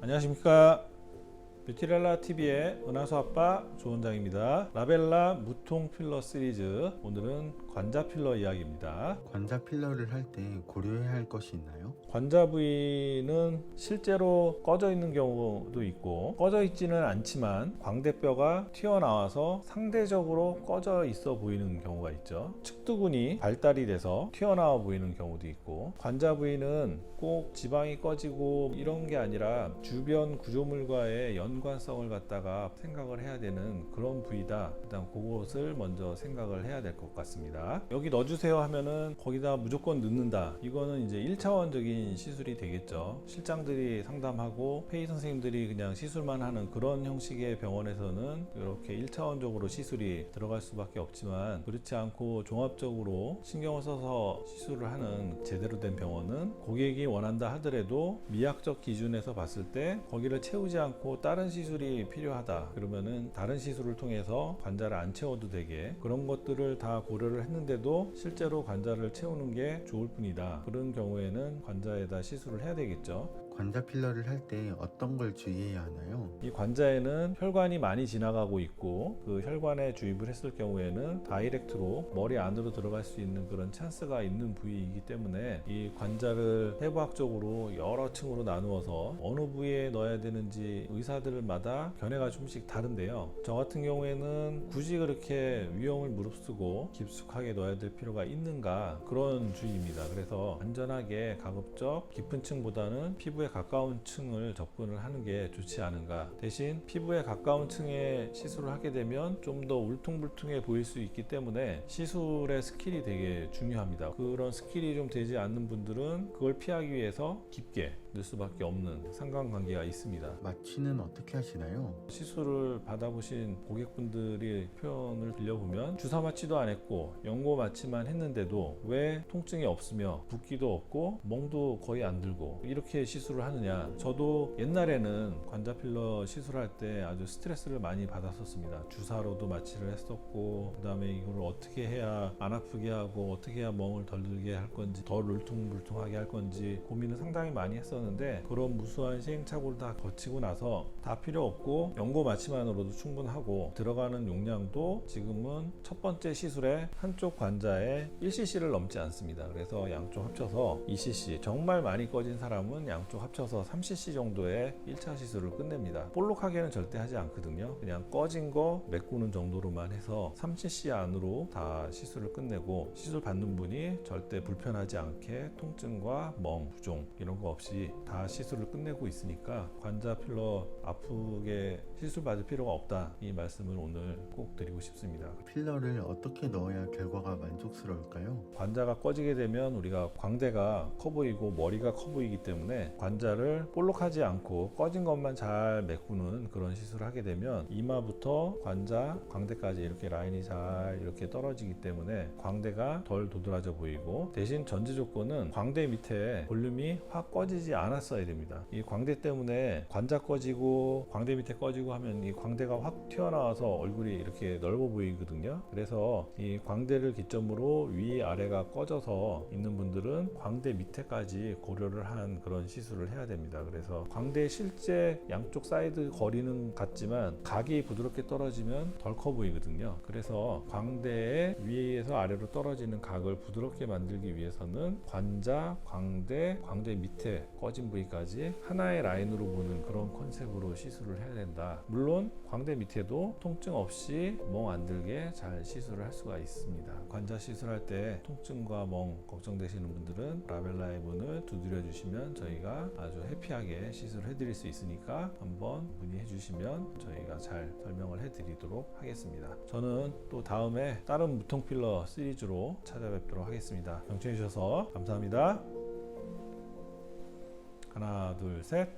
안녕하십니까 뷰티렐라 TV의 은하수 아빠 조원장입니다. 라벨라 무통 필러 시리즈 오늘은 관자 필러 이야기입니다. 관자 필러를 할 때 고려해야 할 것이 있나요? 관자 부위는 실제로 꺼져 있는 경우도 있고 꺼져 있지는 않지만 광대뼈가 튀어나와서 상대적으로 꺼져 있어 보이는 경우가 있죠. 측두근이 발달이 돼서 튀어나와 보이는 경우도 있고 관자 부위는 꼭 지방이 꺼지고 이런 게 아니라 주변 구조물과의 연 관성을 갖다가 생각을 해야 되는 그런 부위다. 일단 그것을 먼저 생각을 해야 될 것 같습니다. 여기 넣어주세요 하면은 거기다 무조건 넣는다. 이거는 이제 1차원적인 시술이 되겠죠. 실장들이 상담하고 페이 선생님들이 그냥 시술만 하는 그런 형식의 병원에서는 이렇게 1차원적으로 시술이 들어갈 수밖에 없지만 그렇지 않고 종합적으로 신경을 써서 시술을 하는 제대로 된 병원은 고객이 원한다 하더라도 미학적 기준에서 봤을 때 거기를 채우지 않고 다른 시술이 필요하다. 그러면은 다른 시술을 통해서 관자를 안 채워도 되게 그런 것들을 다 고려를 했는데도 실제로 관자를 채우는 게 좋을 뿐이다. 그런 경우에는 관자에다 시술을 해야 되겠죠 관자 필러를 할 때 어떤 걸 주의해야 하나요? 이 관자에는 혈관이 많이 지나가고 있고 그 혈관에 주입을 했을 경우에는 다이렉트로 머리 안으로 들어갈 수 있는 그런 찬스가 있는 부위이기 때문에 이 관자를 해부학적으로 여러 층으로 나누어서 어느 부위에 넣어야 되는지 의사들마다 견해가 좀씩 다른데요. 저 같은 경우에는 굳이 그렇게 위험을 무릅쓰고 깊숙하게 넣어야 될 필요가 있는가 그런 주의입니다. 그래서 안전하게 가급적 깊은 층보다는 피부에 가까운 층을 접근을 하는 게 좋지 않은가. 대신 피부에 가까운 층에 시술을 하게 되면 좀 더 울퉁불퉁해 보일 수 있기 때문에 시술의 스킬이 되게 중요합니다. 그런 스킬이 좀 되지 않는 분들은 그걸 피하기 위해서 깊게 넣을 수밖에 없는 상관관계가 있습니다. 마취는 어떻게 하시나요? 시술을 받아보신 고객분들이 표현을 빌려보면 주사 마취도 안 했고 연고 마취만 했는데도 왜 통증이 없으며 붓기도 없고 멍도 거의 안 들고 이렇게 시술을 하느냐 저도 옛날에는 관자 필러 시술할 때 아주 스트레스를 많이 받았었습니다 주사로도 마취를 했었고 그 다음에 이걸 어떻게 해야 안 아프게 하고 어떻게 해야 멍을 덜 들게 할 건지 덜 울퉁불퉁하게 할 건지 고민을 상당히 많이 했었는데 그런 무수한 시행착오를 다 거치고 나서 다 필요 없고 연고 마취만으로도 충분하고 들어가는 용량도 지금은 첫 번째 시술에 한쪽 관자에 1cc를 넘지 않습니다. 그래서 양쪽 합쳐서 2cc 정말 많이 꺼진 사람은 양쪽 합쳐서 3cc 정도의 1차 시술을 끝냅니다. 볼록하게는 절대 하지 않거든요. 그냥 꺼진 거 메꾸는 정도로만 해서 3cc 안으로 다 시술을 끝내고 시술 받는 분이 절대 불편하지 않게 통증과 멍, 부종 이런 거 없이 다 시술을 끝내고 있으니까 관자 필러 아프게 시술 받을 필요가 없다 이 말씀을 오늘 꼭 드리고 싶습니다. 필러를 어떻게 넣어야 결과가 만족스러울까요? 관자가 꺼지게 되면 우리가 광대가 커 보이고 머리가 커 보이기 때문에 관자를 볼록하지 않고 꺼진 것만 잘 메꾸는 그런 시술을 하게 되면 이마부터 관자, 광대까지 이렇게 라인이 잘 이렇게 떨어지기 때문에 광대가 덜 도드라져 보이고 대신 전제 조건은 광대 밑에 볼륨이 확 꺼지지 않았어야 됩니다. 이 광대 때문에 관자 꺼지고 광대 밑에 꺼지고 하면 이 광대가 확 튀어나와서 얼굴이 이렇게 넓어 보이거든요. 그래서 이 광대를 기점으로 위 아래가 꺼져서 있는 분들은 광대 밑에까지 고려를 한 그런 시술을 해야 됩니다. 그래서 광대 실제 양쪽 사이드 거리는 같지만 각이 부드럽게 떨어지면 덜 커 보이거든요. 그래서 광대의 위에서 아래로 떨어지는 각을 부드럽게 만들기 위해서는 관자, 광대, 광대 밑에 꺼진 부위까지 하나의 라인으로 보는 그런 컨셉으로 시술을 해야 된다. 물론 광대 밑에도 통증 없이 멍 안 들게 잘 시술을 할 수가 있습니다. 관자 시술할 때 통증과 멍 걱정되시는 분들은 라벨라의 문을 두드려 주시면 저희가 아주 해피하게 시술을 해드릴 수 있으니까 한번 문의해 주시면 저희가 잘 설명을 해드리도록 하겠습니다. 저는 또 다음에 다른 무통 필러 시리즈로 찾아뵙도록 하겠습니다. 경청해 주셔서 감사합니다. 하나, 둘, 셋.